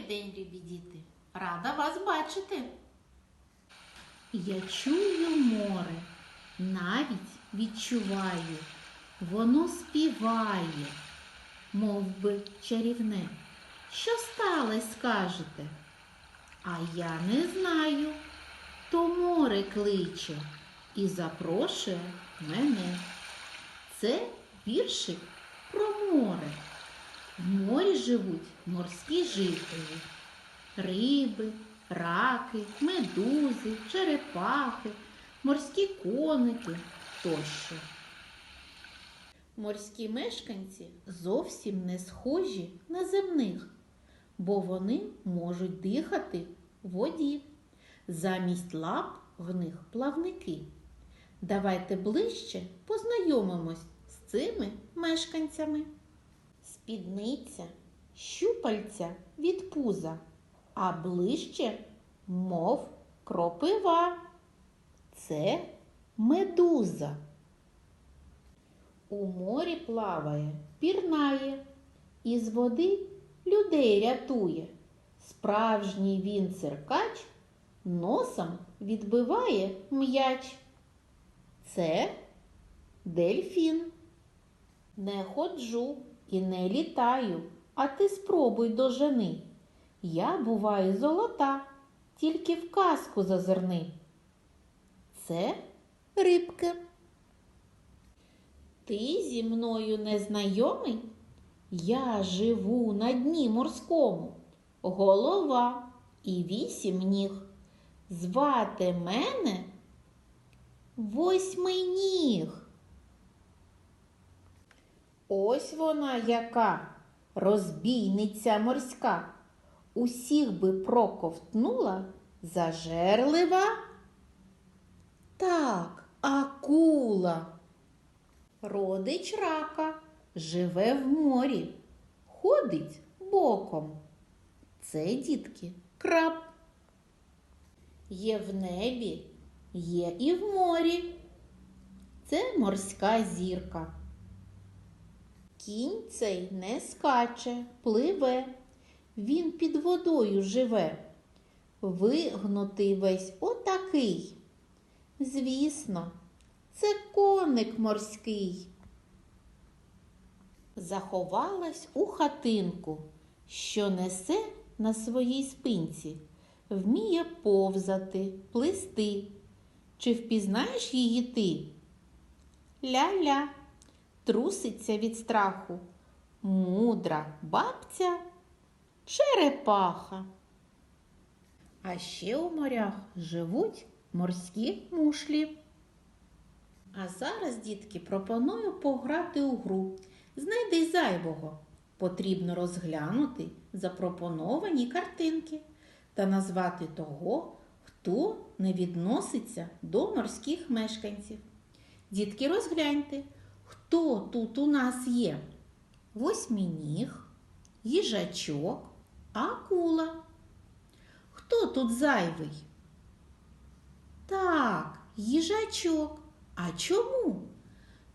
Добрий день, любі діти! Рада вас бачити. Я чую море, навіть відчуваю, воно співає, мов би чарівне. Що сталося, скажете? А я не знаю. То море кличе і запрошує мене. Це віршик про море. В морі живуть морські жителі. Риби, раки, медузи, черепахи, морські коники тощо. Морські мешканці зовсім не схожі на земних, бо вони можуть дихати в воді. Замість лап в них плавники. Давайте ближче познайомимось з цими мешканцями. Спідниця, щупальця від пуза, а ближче, мов кропива. Це медуза. У морі плаває, пірнає, із води людей рятує. Справжній він циркач носом відбиває м'яч. Це дельфін. Не ходжу і не літаю, а ти спробуй дожени. Я буваю золота, тільки в казку зазирни. Це рибки. Ти зі мною не знайомий? Я живу на дні морському, голова і вісім ніг. Звати мене восьминіг. Ось вона яка розбійниця морська. Усіх би проковтнула зажерлива. Так, акула. Родич рака живе в морі, ходить боком. Це, дітки, краб. Є в небі, є і в морі. Це морська зірка. Кінь цей не скаче, пливе, він під водою живе. Вигнутий весь отакий. Звісно, це коник морський. Заховалась у хатинку, що несе на своїй спинці, вміє повзати, плисти. Чи впізнаєш її ти? Ля-ля труситься від страху. Мудра бабця черепаха. А ще у морях живуть морські мушлі. А зараз, дітки, пропоную пограти у гру. Знайди зайвого. Потрібно розглянути запропоновані картинки та назвати того, хто не відноситься до морських мешканців. Дітки, розгляньте, хто тут у нас є? Восьминіг, їжачок, акула. Хто тут зайвий? Так, їжачок. А чому?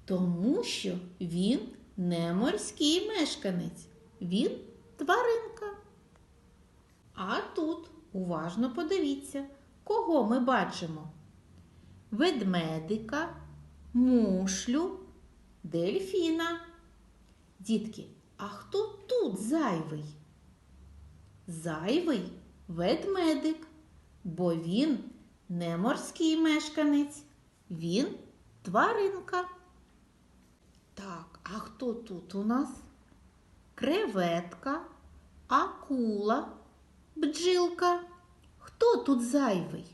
Тому що він не морський мешканець, він тваринка. А тут уважно подивіться, кого ми бачимо: ведмедика, мушлю, дельфіна. Дітки, а хто тут зайвий? Зайвий ведмедик, бо він не морський мешканець, він тваринка. Так, а хто тут у нас? Креветка, акула, бджілка. Хто тут зайвий?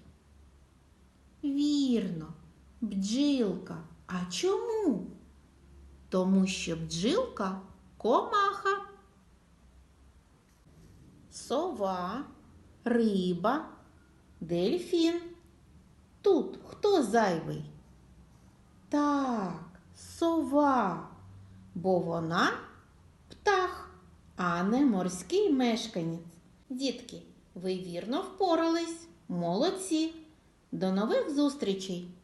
Вірно, бджілка. А чому? Тому що бджілка комаха. Сова, риба, дельфін. Тут хто зайвий? Так, сова, бо вона птах, а не морський мешканець. Дітки, ви вірно впорались, молодці. До нових зустрічей!